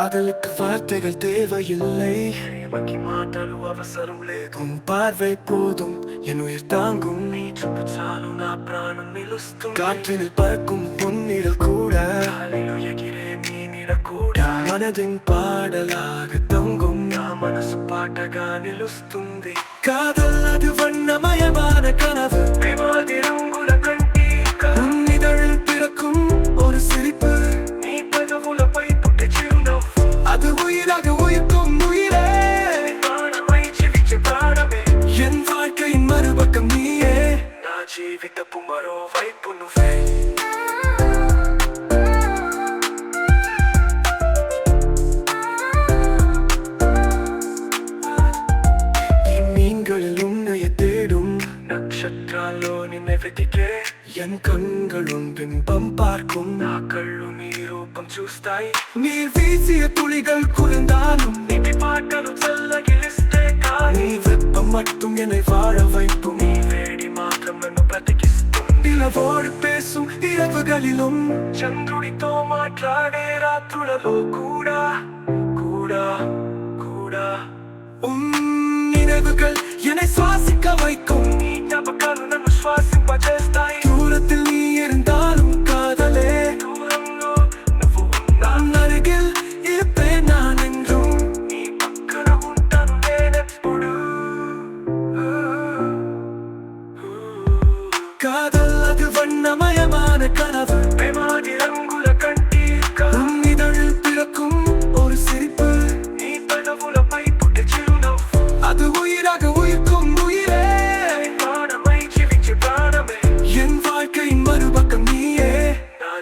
காதலுக்கு வார்த்தைகள் தேவையில்லை. மங்கி மாட்டாலும் அவசரம் லேதும் பார்வை போதும் என் உயிர் தாங்கும். நீ சுப்பிச்சாலும் நான் பிராணம் நிலுஸ்தும் காற்றினில் பறக்கும் பொன்னிடல் கூட. மனதின் பாடலாக தங்கும். நான் மனசு பாட்டகா நிலுஸ்துந்தி காதல் அது வண்ணமயமான கன జీవితపు మరో వైపు నువ్వే மீன்களில் உன்னைய தேடும் నక్షత్రాల్లో నిన్నే వెతికే என் கண்களும் பிம்பம் பார்க்கும் నా కళ్ళు నీ రూపం చూస్తాయి நீர் வீசிய துளிகள் குளிர்ந்தாலும் నీటి పాటలు చల్లగిలిస్తే కానీ நீ வெப்பம் மட்டும் என்னை வாழ வைக்கும் நாளும் நன்மை பிரతిக்கிஸ்தும் நிலவோடு பேசும் இரவுகளிலும் ಚಂದ್ರುಡಿತೋ ಮಾತ್ರಾಡೇ ರಾತ್ರುಳಲು ಕೂಡ ಕೂಡ ಕೂಡ உம் நினைவுகள் என்னை சுவாசிக்க வைத்த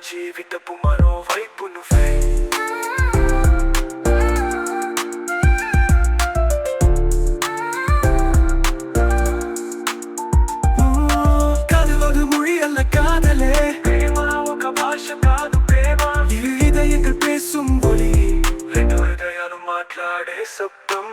జీవితపు మరోవైపు నువ్వే. కదలదు ముడియల్ల కాదలే. ప్రేమ ఒక భాష కాదు ప్రేమ. ఇరు ఇదయకు పేసుం బొలి రెండు హృదయాలు మాట్లాడే శబ్దం.